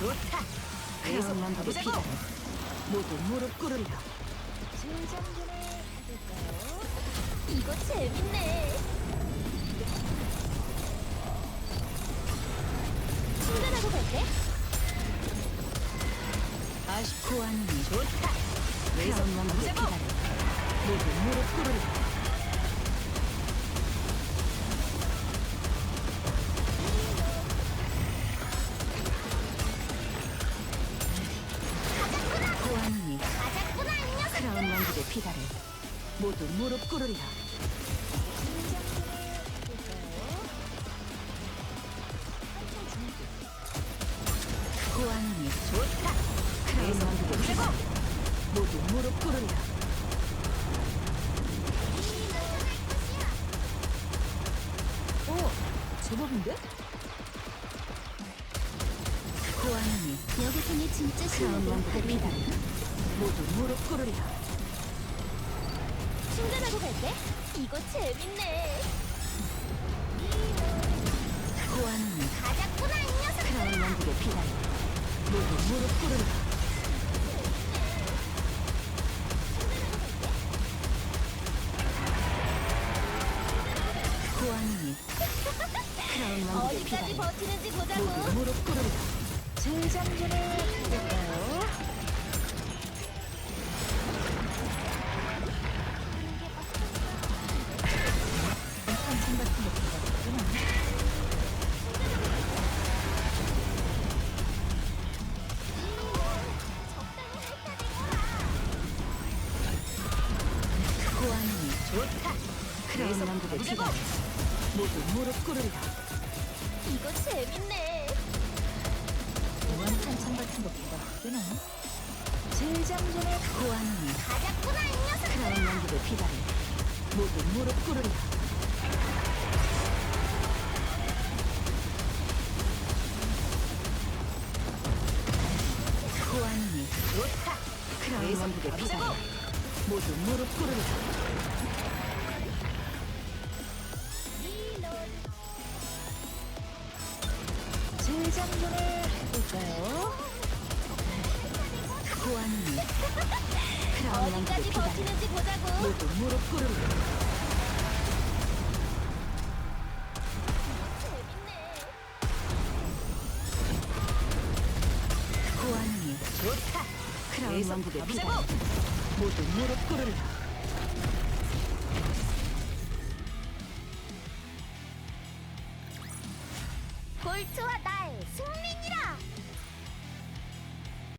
좋다. 남기게 가보자고. 피다를 모두 무릎 꿇으리라 해볼까요? 이거 재밌네. 충전하고 갈게. 아시코아님이 좋다. 계속 크라운 왕국의 가보자고. 피다를 모두 무릎 꿇으리라 피다를 모두 무릎 꿇으리라 코아님이 좋다. 가보자고. 피다를 모두 무릎 꿇으리라 오 제법인데? 코아님이 여기서는 진짜 크라운 실력을 왕국의 발휘해. 피다를 모두 무릎 꿇으리라 충전하고 갈게. 이거 재밌네. 코아님이 가자꾸나 이 녀석. 크라운 왕국의 피다를 모두 무릎 꿇으리라 코아님이 크라운 왕국의 어디까지 피다를 버티는지 모두 보자고. 무릎 꿇으리라 재장전을 해볼까요? 좋다. 왕국의 가보자고. 피다를 모두 무릎 꿇으리라 이거 재밌네. 한참 같은 거 보다 꽤나 재장전의 코아님이 가자꾸나 이 녀석. 크라운 왕국의 피다를 모두 무릎 꿇으리라 좋다. 왕국의 피다를 가보자고. 모두 무릎 꿇으리라 재장전을 해볼까요? 크라운 왕국의 어디까지 피다를 버티는지 보자고. 모두 무릎 재밌네. 코아님이 좋다. 크라운 왕국의. 피다를 모두 무릎 꿇으리라 볼트와 나의 승리니라.